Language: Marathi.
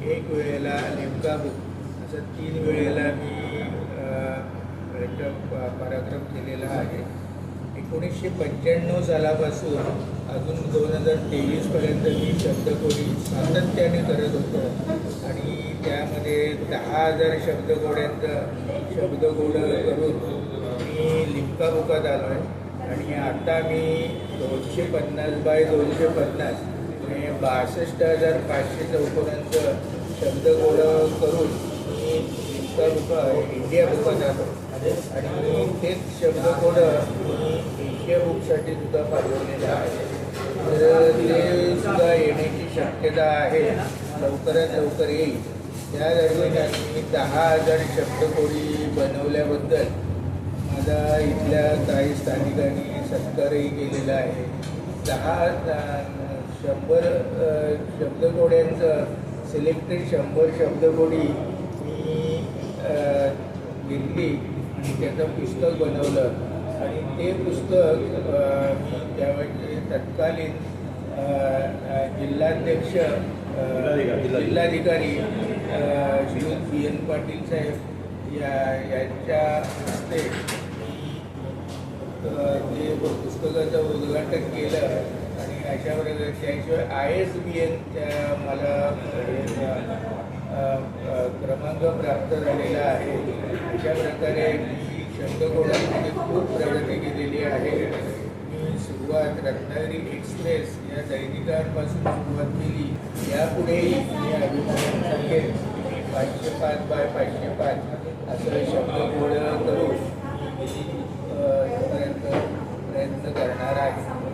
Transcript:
एक वेळेला नेमका बुक असं तीन वेळेला मी प- पराक्रम केलेला आहे. एकोणीसशे पंच्याण्णव सालापासून अजून दोन हजार तेवीसपर्यंत मी शब्दकोडी सातत्याने करत होतो. आणि त्यामध्ये दहा हजार शब्दकोड्यांचं शब्दकोड करून मी लिमका बुकात आलो आहे आणि आता मी दोनशे पन्नास बाय दोनशे पन्नास मी बासष्ट हजार पाचशे चौकोनांचं शब्दकोड करून मी इतका बुका इंडिया बुक जातो. आणि तेच शब्दकोड मी एशिया बुकसाठी सुद्धा पाठवलेलं आहे. तर ते सुद्धा येण्याची शक्यता आहे. लवकरात लवकर येईल. त्या दरम्यान मी दहा हजार शब्दकोडी बनवल्याबद्दल माझा इथल्या काही स्थानिकांनी सत्कारही केलेला आहे. दहा शंभर शब्दकोड्यांचं सिलेक्टेड शंभर शब्दकोडी मी घेतली आणि त्याचं पुस्तक बनवलं. आणि ते पुस्तक मी त्यावेळी तत्कालीन जिल्हाध्यक्ष जिल्हाधिकारी. श्रीयुत बी एन पाटील साहेब या यांच्या हस्ते जे पुस्तकाचं उद्घाटन केलं आणि अशा प्रकारे त्याशिवाय आय एस बी एनच्या मला क्रमांक प्राप्त झालेला आहे. अशा प्रकारे मी शब्दकोडांमध्ये खूप प्रगती केलेली आहे. मी सुरुवात रत्नागिरी एक्सप्रेस या दैनिकांपासून सुरुवात केली. यापुढेही मी अभिमान सांगेन पाचशे पाच बाय पाचशे पाच असं शब्द